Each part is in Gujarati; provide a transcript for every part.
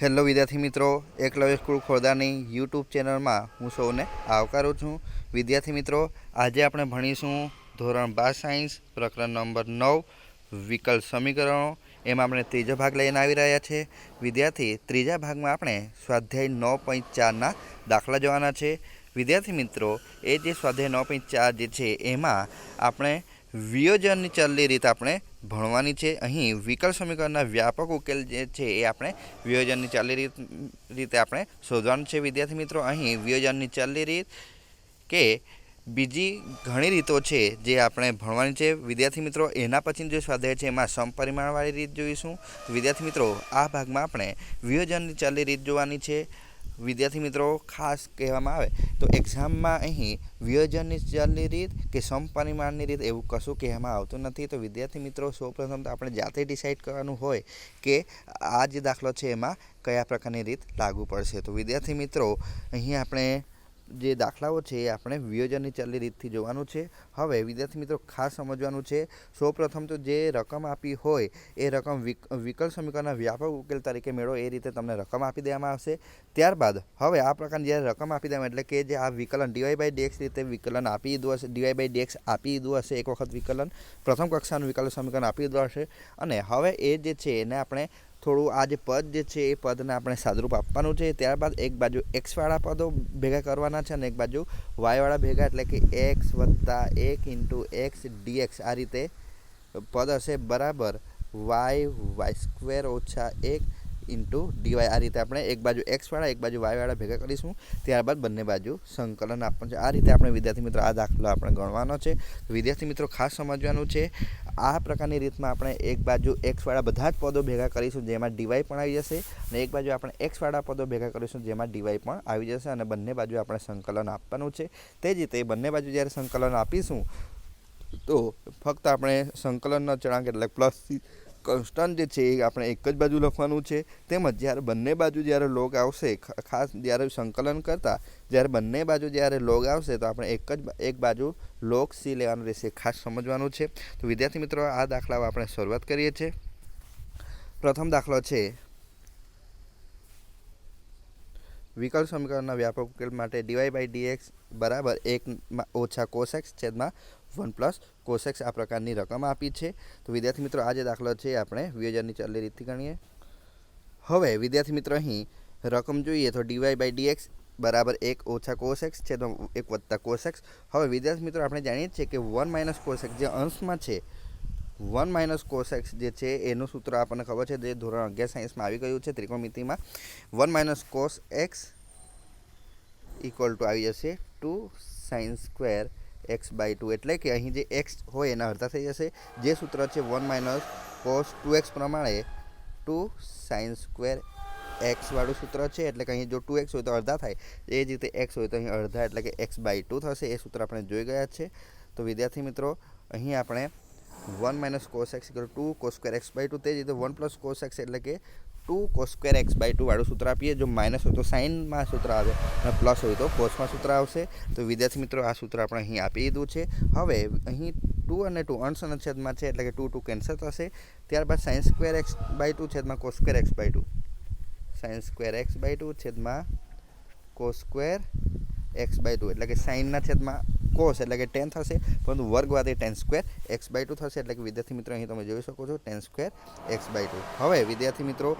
હેલો વિદ્યાર્થી મિત્રો, એકલવ્ય સ્કૂલ ખોરદાની યુટ્યુબ ચેનલમાં હું સૌને આવકારું છું. વિદ્યાર્થી મિત્રો, આજે આપણે ભણીશું ધોરણ બાર સાયન્સ, પ્રકરણ નંબર નવ વિકલ્પ સમીકરણો. એમાં આપણે ત્રીજો ભાગ લઈને આવી રહ્યા છે. વિદ્યાર્થી, ત્રીજા ભાગમાં આપણે સ્વાધ્યાય નવ પોઈન્ટ ચારના દાખલા જોવાના છે. વિદ્યાર્થી મિત્રો, એ જે સ્વાધ્યાય નવ પોઈન્ટ ચાર જે છે, એમાં આપણે વિયોજનની ચલની રીત આપણે ભણવાની છે. અહીં વિકલ સમીકરણના વ્યાપક ઉકેલ જે છે એ આપણે વિયોજનની ચાલની રીત, રીતે આપણે શોધવાનું છે. વિદ્યાર્થી મિત્રો, અહીં વિયોજનની ચાલની રીત કે બીજી ઘણી રીતો છે જે આપણે ભણવાની છે. વિદ્યાર્થી મિત્રો, એના પછીનો જે સ્વાધ્યાય છે એમાં સમપરિમાણવાળી રીત જોઈશું. વિદ્યાર્થી મિત્રો, આ ભાગમાં આપણે વિયોજનની ચાલની રીત જોવાની છે. વિદ્યાર્થી મિત્રો ખાસ કહેવામાં આવે, તો એક્ઝામમાં અહીં વિયોજનની ચલની રીત કે સમપરિમાણની રીત એવું કશું કહેવામાં આવતું નથી. તો વિદ્યાર્થી મિત્રો, સૌપ્રથમ તો આપણે જાતે ડિસાઇડ કરવાનું હોય કે આ જે દાખલો છે એમાં કયા પ્રકારની રીત લાગુ પડશે. તો વિદ્યાર્થી મિત્રો, અહીં આપણે જે દાખલાઓ છે એ આપણે વિયોજનની ચાલની રીતથી જોવાનું છે. હવે વિદ્યાર્થી મિત્રો, ખાસ સમજવાનું છે, સૌપ્રથમ તો જે રકમ આપી હોય, એ રકમ વિક વિકલ્પ સમીકરણના વ્યાપક ઉકેલ તરીકે મેળવો, એ રીતે તમને રકમ આપી દેવામાં આવશે. ત્યારબાદ, હવે આ પ્રકારની જ્યારે રકમ આપી દેવામાં એટલે કે જે આ વિકલન ડીવાય બાય ડેક્સ રીતે વિકલન આપી દીધું હશે ડીવાય બાય ડેક્સ આપી દીધું હશે, એક વખત વિકલન, પ્રથમ કક્ષાનું વિકલન સમીકરણ આપી દીધું હશે. અને હવે એ જે છે એને આપણે થોડું આ જે પદ જે છે, એ પદને આપણે સાદરૂપ આપવાનું છે. ત્યારબાદ એક બાજુ એક્સવાળા પદો ભેગા કરવાના છે અને એક બાજુ વાયવાળા ભેગા, એટલે કે એક્સ વત્તા એક ઇન્ટુ એક્સ ડીએક્સ આ રીતે પદ હશે બરાબર વાય વાય સ્ક્વેર ઓછા એક ઇન્ટુ ડીવાય આ રીતે આપણે એક બાજુ એક્સવાળા એક બાજુ વાયવાળા ભેગા કરીશું. ત્યારબાદ બંને બાજુ સંકલન આપવાનું છે. આ રીતે આપણે વિદ્યાર્થી મિત્રો આ દાખલો આપણે ગણવાનો છે. વિદ્યાર્થી મિત્રો ખાસ સમજવાનું છે, આ પ્રકારની રીતમાં આપણે એક બાજુ એક્સવાળા બધા જ પદો ભેગા કરીશું જેમાં ડીવાય પણ આવી જશે અને એક બાજુ આપણે એક્સવાળા પદો ભેગા કરીશું જેમાં ડીવાય પણ આવી જશે અને બંને બાજુ આપણે સંકલન આપવાનું છે. તે જ રીતે બંને બાજુ જ્યારે સંકલન આપીશું, તો ફક્ત આપણે સંકલનનો ચણાંક એટલે પ્લસ કોન્સ્ટન્ટ જે છે એ આપણે એક જ બાજુ લખવાનું છે. તેમજ જ્યારે બંને બાજુ જ્યારે લોગ આવશે ખાસ જ્યારે સંકલન કરતાં જ્યારે બંને બાજુ જ્યારે લોગ આવશે, તો આપણે એક જ એક બાજુ લોગ સી લેવાનું રહેશે. ખાસ સમજવાનું છે. તો વિદ્યાર્થી મિત્રો, આ દાખલાઓ આપણે શરૂઆત કરીએ છીએ. પ્રથમ દાખલો છે. વિકલ સમીકરણના વ્યાપક ઉકેલ માટે ડીવાય બાય ડીએક્સ બરાબર એક ઓછા કોસેક્સ છેદમાં વન પ્લસ કોસેક્સ આ પ્રકારની રકમ આપી છે. તો વિદ્યાર્થી મિત્રો, આ જે દાખલો છે આપણે વી હજારની ચાલી રીતથી ગણીએ. હવે વિદ્યાર્થી મિત્રો, અહીં રકમ જોઈએ તો ડીવાય બાય ડીએક્સ બરાબર એક ઓછા કોસેક્સ છે તો એક વત્તા કોસેક્સ હવે વિદ્યાર્થી મિત્રો, આપણે જાણીએ છીએ કે વન માઇનસ કોસેક્સ જે અંશમાં છે વન માઇનસ કોસેક્સ જે છે એનું સૂત્ર આપણને ખબર છે જે ધોરણ અગિયાર સાયન્સમાં આવી ગયું છે ત્રિકોણમિતિમાં. One minus cos x equal to આવી જશે two sine square x by two એટલે કે અહીં જે એક્સ હોય એના અડધા થઈ જશે. જે સૂત્ર છે one minus cos two x પ્રમાણે ટુ સાઇન સ્ક્વેર એક્સવાળું સૂત્ર છે. એટલે કે અહીં જો ટુ એક્સ હોય તો અડધા થાય. એ જ રીતે એક્સ હોય તો અહીં અડધા એટલે કે એક્સ બાય ટુ થશે. એ સૂત્ર આપણે જોઈ ગયા છે. તો વિદ્યાર્થી મિત્રો, અહીં આપણે one minus cos x equal to cos square x by two તે જ રીતે વન પ્લસ કોસ એક્સ એટલે કે two cos square x by two વાળું સૂત્ર આપીએ. જો માઇનસ હોય તો સાઇનમાં સૂત્ર આવે અને પ્લસ હોય તો કોસમાં સૂત્ર આવશે. તો વિદ્યાર્થી મિત્રો, આ સૂત્ર આપણે અહીં આપી દીધું છે. હવે અહીં ટુ અને ટુ અંશ છેદમાં છે, એટલે કે ટુ ટુ કેન્સલ થશે. ત્યારબાદ sine square x by two છેદમાં cos square x by two sine square x by two છેદમાં cos square x by two એટલે કે સાઇનના છેદમાં કોસ એટલે કે ટેન થશે, પરંતુ વર્ગવાદી tan square, x by two થશે એટલે કે વિદ્યાર્થી મિત્રો અહીં તમે જોઈ શકો છો, tan square, x by two. હવે વિદ્યાર્થી મિત્રો,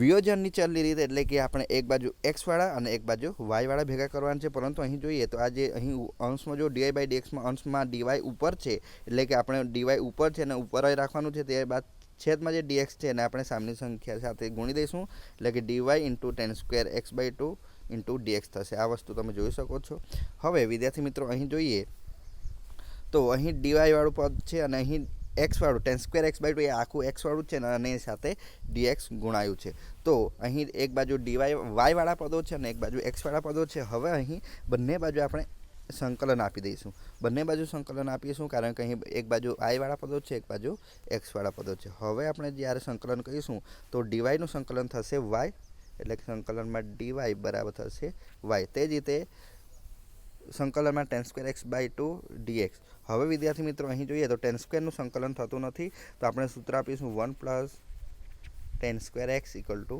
વિયોજનની ચાલની રીત એટલે કે આપણે એક બાજુ એક્સવાળા અને એક બાજુ વાયવાળા ભેગા કરવાના છે, પરંતુ અહીં જોઈએ તો આ જે અહીં અંશમાં જો ડીવાય બાય ડીએક્સમાં અંશમાં ડીવાય ઉપર છે, એટલે કે આપણે ડીવાય ઉપર છે અને ઉપર રાખવાનું છે, ત્યારબાદ છેદમાં જે ડીએક્સ છે એને આપણે સામની સંખ્યા સાથે ગુણી દઈશું, એટલે કે dy into tan square x by two into dx થશે. આ વસ્તુ તમે જોઈ શકો છો. હવે વિદ્યાર્થી મિત્રો, અહીં જોઈએ તો અહીં ડીવાયવાળું પદ છે અને અહીં એક્સવાળું tan square x by two એ આખું એક્સવાળું છે અને એની સાથે ડીએક્સ ગુણાયું છે. તો અહીં એક બાજુ ડીવાય વાયવાળા પદો છે અને એક બાજુ એક્સવાળા પદો છે. હવે અહીં બંને બાજુ આપણે સંકલન આપી દઈશું. બંને બાજુ સંકલન આપીશું કારણ કે અહીં એક બાજુ આઈવાળા પદો છે, એક બાજુ એક્સવાળા પદો છે. હવે આપણે જ્યારે સંકલન કરીશું તો ડીવાયનું સંકલન થશે વાય એટલે સંકલનમાં સંકલનમાં ડીવાય બરાબર થશે વાય તે જ રીતે સંકલનમાં tan square x by two dx હવે વિદ્યાર્થી મિત્રો, અહીં જોઈએ તો ટેન સ્ક્વેરનું સંકલન થતું નથી, તો આપણે સૂત્ર આપીશું one plus tan square x equal to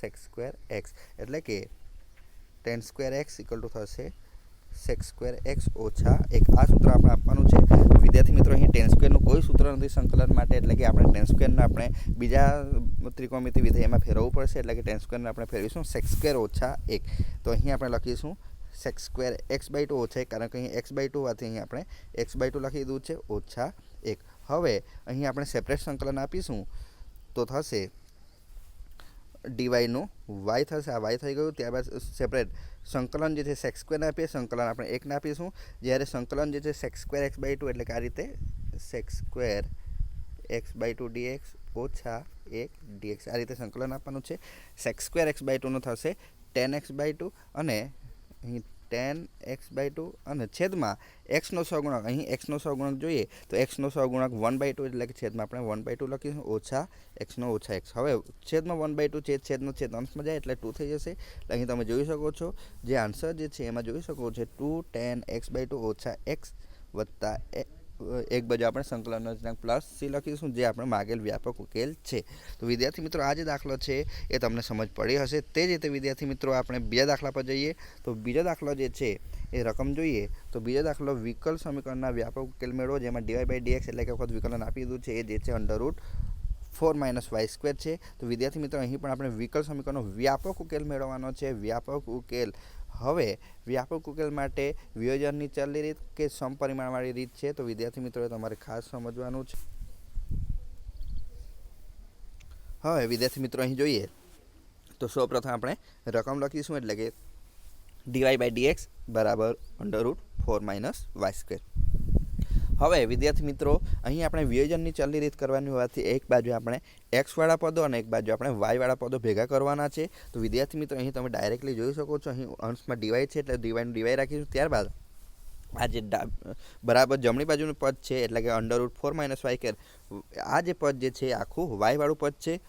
sec square x એટલે કે tan square x equal to થશે સેક્સ સ્ક્વેર એક્સ ઓછા એક. આ સૂત્ર આપણે આપવાનું છે. વિદ્યાર્થી મિત્રો, અહીં ટેન સ્ક્વેરનું કોઈ સૂત્ર નથી સંકલન માટે, એટલે કે આપણે ટેન સ્ક્વેરને આપણે બીજા ત્રિકોણમિતિ વિધેયમાં ફેરવવું પડશે, એટલે કે ટેન સ્ક્વેરને આપણે ફેરવીશું. સેક્સ સ્ક્વેર ઓછા એક. તો અહીં આપણે લખીશું sec square x by two ઓછા કારણ કે અહીં એક્સ બાય ટુ હોવાથી અહીં આપણે એક્સ બાય ટુ લખી દીધું છે, ઓછા એક. હવે, અહીં આપણે સેપરેટ સંકલન આપીશું, તો થશે ડીવાયનું વાય થશે. આ વાય થઈ ગયું. ત્યારબાદ સેપરેટ સંકલન જે છે સેક્સ સ્ક્વેરને આપીએ. સંકલન આપણે એકને આપીશું. જ્યારે સંકલન જે છે sec square x by two એટલે કે આ રીતે sec square x by two dx ઓછા એક ડીએક્સ આ રીતે સંકલન આપવાનું છે. સેક્સ સ્ક્વેર એક્સ બાય ટુનું થશે. ટેન એક્સ બાય ટુ અને અહીં ટેન એક્સ બાય ટુ અને છેદમાં એક્સનો સહગુણક. અહીં એક્સનો સહગુણક જોઈએ તો એક્સનો સહગુણક વન બાય ટુ એટલે કે છેદમાં આપણે વન બાય ટુ લખીશું, ઓછા એક્સનો ઓછા એક્સ હવે છેદમાં વન બાય ટુ છેદ, છેદનો છેદ અંશમાં જાય એટલે ટુ થઈ જશે. એટલે અહીં તમે જોઈ શકો છો, જે આન્સર જે છે એમાં જોઈ શકો છો two tan x by two ઓછા એક્સ વત્તા એક બાજુ આપણે સંકલનનો અચળાંક પ્લસ સી લખીશું, જે આપણે માગેલ વ્યાપક ઉકેલ છે. તો વિદ્યાર્થી મિત્રો, આ જે દાખલો છે, એ તમને સમજ પડી હશે. તે જ રીતે વિદ્યાર્થી મિત્રો, આપણે બીજા દાખલા પર જઈએ. તો બીજો દાખલો જે છે, એ રકમ જોઈએ. તો બીજો દાખલો, વિકલ સમીકરણના વ્યાપક ઉકેલ મેળવો, જેમાં ડીવાય બાય ડીએક્સ એટલે કે વખત વિકલન આપી દીધું છે, એ જે છે under root four minus y square છે. તો વિદ્યાર્થી મિત્રો, અહીં પણ આપણે વિકલ સમીકરણનો વ્યાપક ઉકેલ મેળવવાનો છે. વ્યાપક ઉકેલ હવે વ્યાપક ઉકેલ માટે વિયોજનની ચાલી રીત કે સમપરિમાણવાળી રીત છે? તો વિદ્યાર્થી મિત્રોએ તમારે ખાસ સમજવાનું છે. હવે વિદ્યાર્થી મિત્રો, અહીં જોઈએ. તો સૌપ્રથમ આપણે રકમ લખીશું એટલે કે ડીવાય બાય ડીએક્સ બરાબર under root four minus y square હવે, વિદ્યાર્થી મિત્રો, અહીં આપણે વિયોજનની ચાલની રીત કરવાની હોવાથી એક બાજુ આપણે એક્સવાળા પદો અને એક બાજુ આપણે વાયવાળા પદો ભેગા કરવાના છે. તો વિદ્યાર્થી મિત્રો, અહીં તમે ડાયરેક્ટલી જોઈ શકો છો. અહીં અંશમાં ડીવાય છે એટલે ડીવાયનું ડીવાય રાખીશું. ત્યારબાદ, આ જે બરાબર જમણી બાજુનું પદ છે, એટલે કે under root four minus y care આ જે પદ જે છે આખું વાયવાળું પદ છે.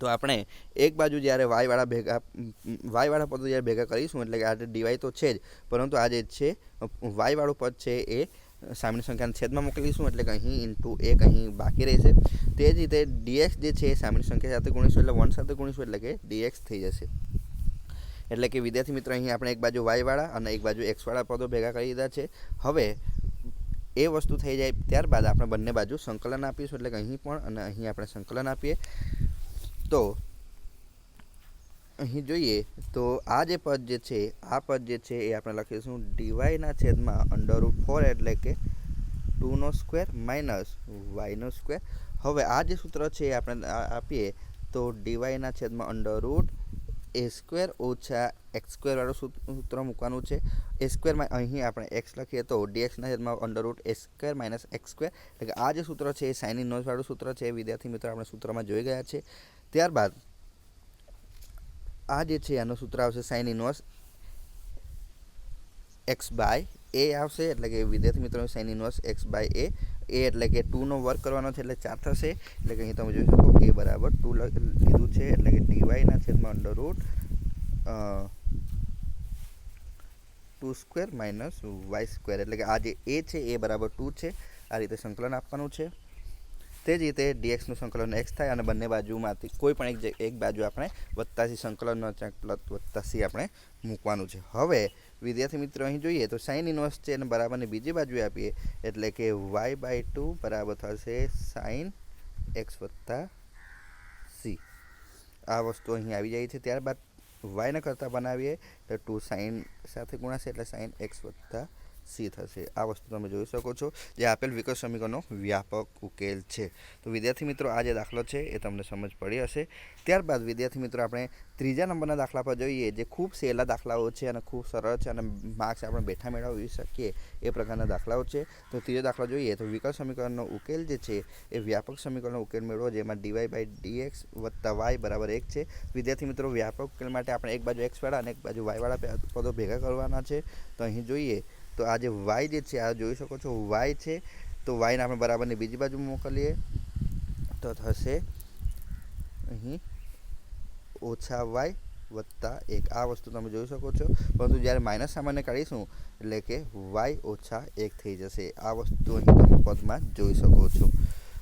તો આપણે એક બાજુ જ્યારે વાયવાળા ભેગા વાયવાળા પદો જ્યારે ભેગા કરીશું, એટલે કે આ ડીવાય તો છે જ, પરંતુ આ જે છે વાયવાળું પદ છે એ સામેની સંખ્યાને છેદમાં મોકલીશું એટલે કે અહીં ઇન્ટુ એક અહીં બાકી રહેશે. તે જ રીતે ડીએક્સ જે છે એ સામેની સંખ્યા સાથે ગુણીશું, એટલે વન સાથે ગુણીશું, એટલે કે ડીએક્સ થઈ જશે. એટલે કે વિદ્યાર્થી મિત્રો, અહીં આપણે એક બાજુ વાયવાળા અને એક બાજુ એક્સવાળા પદો ભેગા કરી દીધા છે. હવે એ વસ્તુ થઈ જાય ત્યારબાદ આપણે બંને બાજુ સંકલન આપીશું, એટલે કે અહીં પણ, અને અહીં આપણે સંકલન આપીએ. તો અહીં જોઈએ તો આ જે પદ જે છે, આ પદ જે છે એ આપણે લખીશું ડીવાયના છેદમાં અંડર રૂટ ફોર એટલે કે ટુનો સ્ક્વેર માઇનસ વાયનો સ્ક્વેર હવે આ જે સૂત્ર છે એ આપણે આપીએ તો ડીવાયના છેદમાં અંડર રૂટ એ સ્ક્વેર ઓછા એક્સ સ્ક્વેરવાળું સૂત્ર મૂકવાનું છે. એ સ્ક્વેરમાં અહીં આપણે એક્સ લખીએ તો ડીએક્સના છેદમાં under root a square minus x square એટલે કે આ જે સૂત્ર છે એ સાઇન ઇન્વર્સવાળું સૂત્ર છે. એ વિદ્યાર્થી મિત્રો, આપણે સૂત્રમાં જોઈ ગયા છે. ત્યારબાદ આ જે છે, આનું સૂત્ર આવશે sine inverse x by a આવશે. એટલે કે વિદ્યાર્થી મિત્રો sine inverse x by a એ એટલે કે ટુનો વર્ક કરવાનો છે, એટલે ચાર થશે. એટલે કે અહીં તમે જોઈ શકો એ બરાબર ટુ લીધું છે, એટલે કે ડીવાયના છેદમાં under root two square minus y square એટલે કે આ જે એ છે, એ બરાબર ટુ છે. આ રીતે સંકલન આપવાનું છે. તે જ રીતે ડીએક્સનું સંકલન એક્સ થાય અને બંને બાજુમાંથી કોઈ પણ એક એક બાજુ આપણે વત્તાથી સંકલનનો પ્લસ વત્તાસી આપણે મૂકવાનું છે. હવે, વિદ્યાર્થી મિત્રો, અહીં જોઈએ તો સાઇન ઇન્વર્સ છે અને બરાબરની બીજી બાજુ આપીએ એટલે કે વાય બાય ટુ બરાબર થશે સાઇન એક્સ વત્તા સી આ વસ્તુ અહીં આવી જાય છે. ત્યારબાદ વાયના કરતાં બનાવીએ તો ટુ સાઇન સાથે ગુણાશે એટલે સાઇન એક્સ વત્તા સી થશે. આ વસ્તુ તમે જોઈ શકો છો જે આપેલ વિકલ સમીકરણનો વ્યાપક ઉકેલ છે. તો વિદ્યાર્થી મિત્રો, આ જે દાખલો છે એ તમને સમજ પડી હશે. ત્યારબાદ વિદ્યાર્થી મિત્રો, આપણે ત્રીજા નંબરના દાખલા પર જોઈએ જે ખૂબ સહેલા દાખલાઓ છે અને ખૂબ સરળ છે અને માર્ક્સ આપણે બેઠા મેળવી શકીએ એ પ્રકારના દાખલાઓ છે. તો ત્રીજો દાખલો જોઈએ તો વિકલ સમીકરણનો ઉકેલ જે છે એ વ્યાપક સમીકરણનો ઉકેલ મેળવો જેમાં ડીવાય બાય ડીએક્સ વત્તા વાય બરાબર એક છે. વિદ્યાર્થી મિત્રો, વ્યાપક ઉકેલ માટે આપણે એક બાજુ એક્સવાળા અને એક બાજુ વાયવાળા પદો ભેગા કરવાના છે. તો અહીં જોઈએ તો આ જે વાય જે છે, આ જોઈ શકો છો વાય છે. તો વાયને આપણે બરાબરની બીજી બાજુ મોકલીએ. તો થશે અહીં ઓછા વાય વત્તા એક. આ વસ્તુ તમે જોઈ શકો છો. પરંતુ જ્યારે માઇનસ સામાન્ય કાઢીશું, એટલે કે વાય ઓછા એક થઈ જશે. આ વસ્તુ અહીં તમે પદમાં જોઈ શકો છો.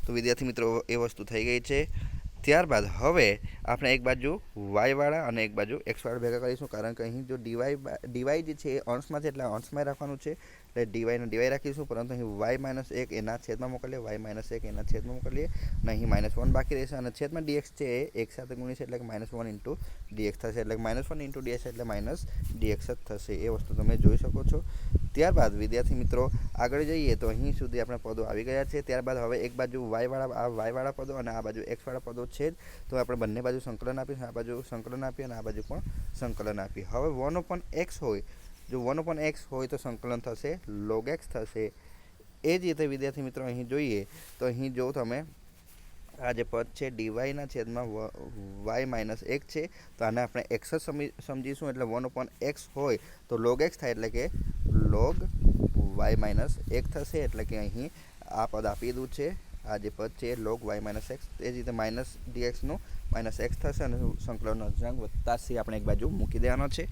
તો વિદ્યાર્થી મિત્રો, એ વસ્તુ થઈ ગઈ છે. ત્યારબાદ હવે આપણે એક બાજુ વાયવાળા અને એક બાજુ એક્સવાળા ભેગા કરીશું. કારણ કે અહીં જો ડીવાય ડીવાય જે છે એ અંશમાં છે એટલે અંશમાં રાખવાનું છે. એટલે ડીવાયને ડીવાય રાખીશું. પરંતુ અહીં વાય માઇનસ એક એના છેદમાં મોકલીએ. વાય માઇનસ એક એના છેદમાં મોકલીએ. અને અહીં માઇનસ વન બાકી રહેશે. અને છેદમાં ડીએક્સ છે એ એક સાથે ગુણી છે એટલે કે માઇનસ વન ઇન્ટુ ડીએક્સ થશે. એટલે માઇનસ વન ઇન્ટુ ડીએક્સ એટલે માઇનસ ડીએક્સ જ થશે. એ વસ્તુ તમે જોઈ શકો છો. ત્યારબાદ વિદ્યાર્થી મિત્રો આગળ જઈએ તો અહીં સુધી આપણે પદો આવી ગયા છે. ત્યારબાદ હવે એક બાજુ વાયવાળા આ વાયવાળા પદો અને આ બાજુ એક્સવાળા પદો છે જ. તો આપણે બંને બાજુ સંકલન આપીશું, આ બાજુ સંકલન આપીએ અને આ બાજુ પણ સંકલન આપીએ. હવે વન ઓપન એક્સ હોય, જો વન ઓપન એક્સ હોય તો સંકલન થશે લોગ એક્સ થશે. એ જ રીતે વિદ્યાર્થી મિત્રો અહીં જોઈએ તો અહીં જો તમે આ જે પદ છે ડીવાયના છેદમાં વાય માઇનસ એક છે, તો આને આપણે એક્સ જ સમજીશું. એટલે વન ઓપન એક્સ હોય તો લોગ એક્સ થાય એટલે કે લોગ વાય માઇનસ એક થશે એટલે કે અહીં આ પદ આપી દીધું છે. આ જે પદ છે લોગ વાય માઇનસ એક્સ એ જ રીતે માઇનસ ડીએક્સનું માઇનસ એક્સ થશે અને સંકલનનો અચળાંક વધતા સી આપણે એક બાજુ મૂકી દેવાનો છે.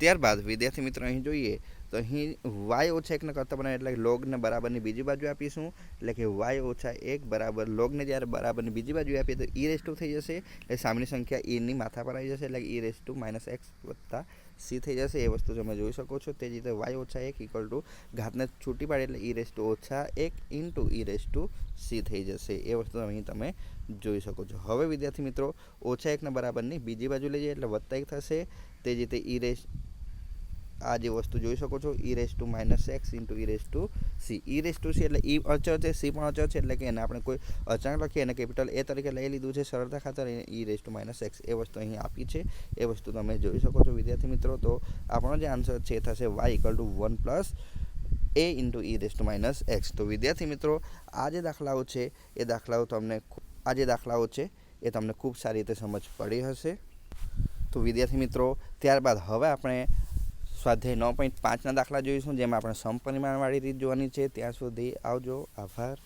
ત્યારબાદ વિદ્યાર્થી મિત્રો અહીં જોઈએ તો અહીં વાય ઓછા એકને કરતાં બનાવે એટલે લોગને બરાબરની બીજી બાજુ આપીશું. એટલે કે વાય ઓછા એક બરાબર લોગને જ્યારે બરાબરની બીજી બાજુ આપીએ તો ઈ રેસ ટુ થઈ જશે. એટલે સામેની સંખ્યા ઈની માથા પર આવી જશે. એટલે e raise to minus x વત્તા સી થઈ જશે. એ વસ્તુ તમે જોઈ શકો છો. તે જ રીતે વાય ઓછા એક ઇક્વલ ટુ ઘાતને છૂટી પાડી એટલે ઈ રેસ ટુ ઓછા એક into e raise to c થઈ જશે. એ વસ્તુ અહીં તમે જોઈ શકો છો. હવે વિદ્યાર્થી મિત્રો, ઓછા એકના બરાબરની બીજી બાજુ લઈ જઈએ એટલે વત્તા એક થશે. તે જ રીતે ઈ રેસ આ જે વસ્તુ જોઈ શકો છો e raise to minus x into e raise to c e raise to c એટલે ઈ અચળ છે સી પણ અચળ છે, એટલે કે એને આપણે કોઈ અચાનક લખીએ અને કેપિટલ એ તરીકે લઈ લીધું છે, સરળતા ખાતર e raise to minus x એ વસ્તુ અહીં આપી છે. એ વસ્તુ તમે જોઈ શકો છો, વિદ્યાર્થી મિત્રો. તો આપણો જે આન્સર છે, થશે y equal to one plus a into e raise to minus x તો વિદ્યાર્થી મિત્રો, આ જે દાખલાઓ છે, એ દાખલાઓ તમને આ જે દાખલાઓ છે, એ તમને ખૂબ સારી રીતે સમજ પડી હશે. તો વિદ્યાર્થી મિત્રો, ત્યારબાદ હવે આપણે સ્વાધ્યાય નવ પોઈન્ટ પાંચના દાખલા જોઈશું, જેમાં આપણે સમપરિમાણવાળી રીત જોવાની છે. ત્યાં સુધી આવજો. આભાર.